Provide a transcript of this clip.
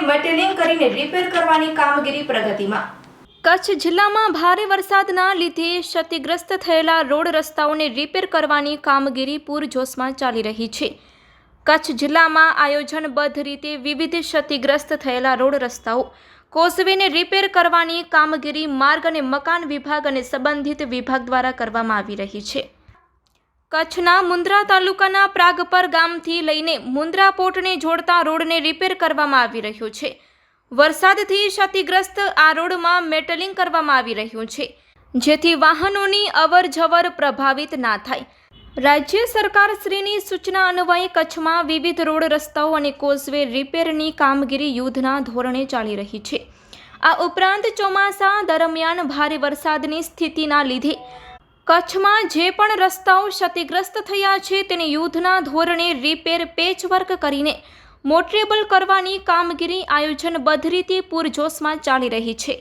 કોઝવેને repair કરવાની કામગીરી પ્રગતિમાં. કચ્છ જિલ્લામાં ભારે વરસાદના લીધે ક્ષતિગ્રસ્ત થયેલા રોડ રસ્તાઓને રિપેર કરવાની કામગીરી પૂરજોશમાં ચાલી રહી છે. કચ્છ જિલ્લામાં આયોજનબદ્ધ રીતે વિવિધ ક્ષતિગ્રસ્ત થયેલા રોડ રસ્તાઓ, કોઝવેને રિપેર કરવાની કામગીરી માર્ગ અને મકાન વિભાગ અને સંબંધિત વિભાગ દ્વારા કરવામાં આવી રહી છે. કચ્છના મુન્દ્રા તાલુકાના પ્રાગપર ગામથી લઈને મુન્દ્રા પોર્ટને જોડતા રોડને રિપેર કરવામાં આવી રહ્યો છે. વરસાદથી ક્ષતિગ્રસ્ત આ રોડમાં મેટલિંગ કરવામાં આવી રહ્યું છે. જેથી વાહનોની અવર જવર પ્રભાવિત ના થાય. રાજ્ય સરકાર શ્રીની સૂચના અન્વયે કચ્છમાં વિવિધ રોડ રસ્તાઓ અને કોઝવે રિપેરની કામગીરી યુદ્ધના ધોરણે ચાલી રહી છે. આ ઉપરાંત ચોમાસા દરમિયાન ભારે વરસાદની સ્થિતિના લીધે કચ્છમાં જે પણ રસ્તાઓ ક્ષતિગ્રસ્ત થયા છે તેને યુદ્ધના ધોરણે રિપેર પેચવર્ક કરીને મોટરેબલ કરવાની કામગીરી આયોજનબદ્ધ રીતે પૂરજોશમાં ચાલી રહી છે.